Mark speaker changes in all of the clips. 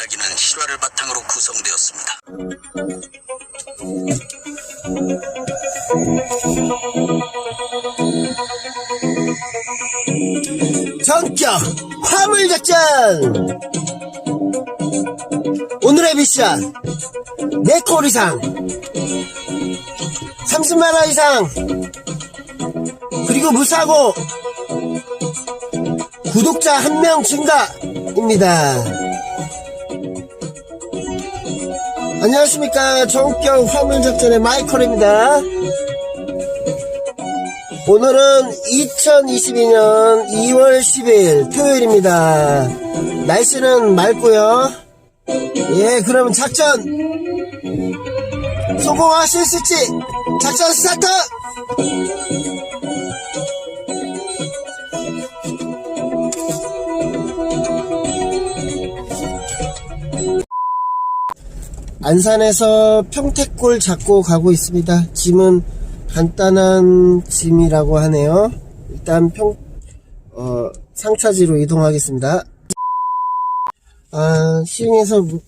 Speaker 1: 이야기는 실화를 바탕으로 구성되었습니다.
Speaker 2: 전격 화물작전 오늘의 미션 4콜 이상 30만원 이상 그리고 무사고 구독자 한 명 증가입니다 안녕하십니까 전격 화물작전의 마이콜입니다 오늘은 2022년 2월 10일 토요일입니다. 날씨는 맑고요. 예, 그러면 작전 성공하실 수 있지? 작전 스타트! 안산에서 평택골 잡고 가고 있습니다. 짐은 간단한 짐이라고 하네요. 일단 평, 어, 상차지로 이동하겠습니다. 아, 시흥에서 무-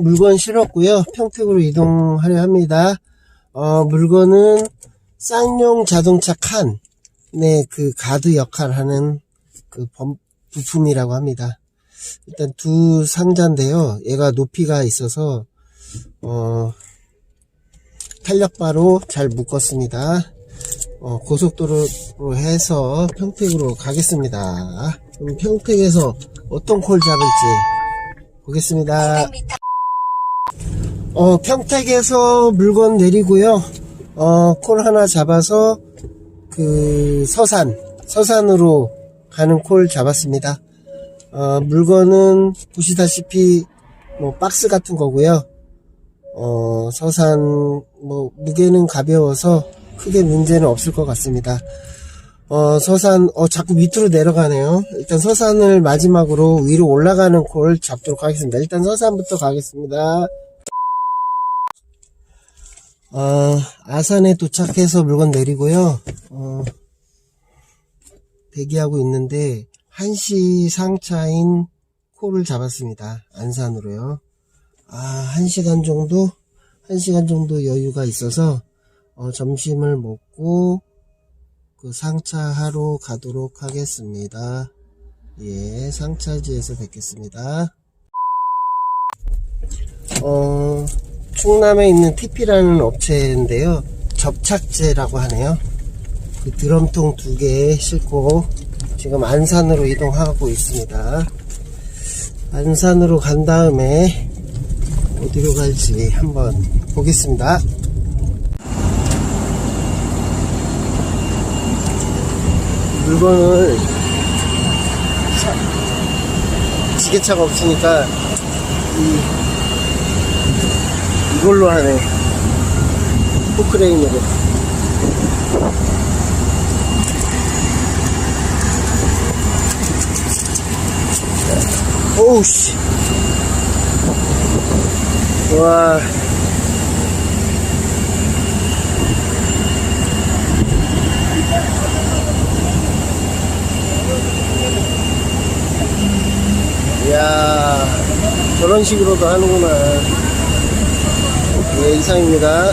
Speaker 2: 물건 실었고요. 평택으로 이동하려 합니다. 어, 물건은 쌍용 자동차 칸, 네, 그 가드 역할 하는 그 범- 부품이라고 합니다. 일단 두 상자인데요. 얘가 높이가 있어서, 어, 탄력바로 잘 묶었습니다. 어, 고속도로로 해서 평택으로 가겠습니다. 그럼 평택에서 어떤 콜 잡을지 보겠습니다. 어, 평택에서 물건 내리고요. 어, 콜 하나 잡아서 그 서산, 서산으로 가는 콜 잡았습니다. 어, 물건은 보시다시피 뭐 박스 같은 거고요. 어, 서산, 뭐, 무게는 가벼워서 크게 문제는 없을 것 같습니다. 어, 서산, 어, 자꾸 밑으로 내려가네요. 일단 서산을 마지막으로 위로 올라가는 콜 잡도록 하겠습니다. 일단 서산부터 가겠습니다. 어, 아산에 도착해서 물건 내리고요. 어, 대기하고 있는데, 1시 상차인 콜을 잡았습니다. 안산으로요. 아, 한 시간 정도, 한 시간 정도 여유가 있어서, 어, 점심을 먹고, 그 상차하러 가도록 하겠습니다. 예, 상차지에서 뵙겠습니다. 어, 충남에 있는 TP라는 업체인데요. 접착제라고 하네요. 그 드럼통 두 개 싣고, 지금 안산으로 이동하고 있습니다. 안산으로 간 다음에, 어디로 갈지 한번 보겠습니다. 물건을 차- 지게차가 없으니까 이 이걸로 하네. 포크레인으로. 오우씨 와. 이야 저런 식으로도 하는구나. 예 이상입니다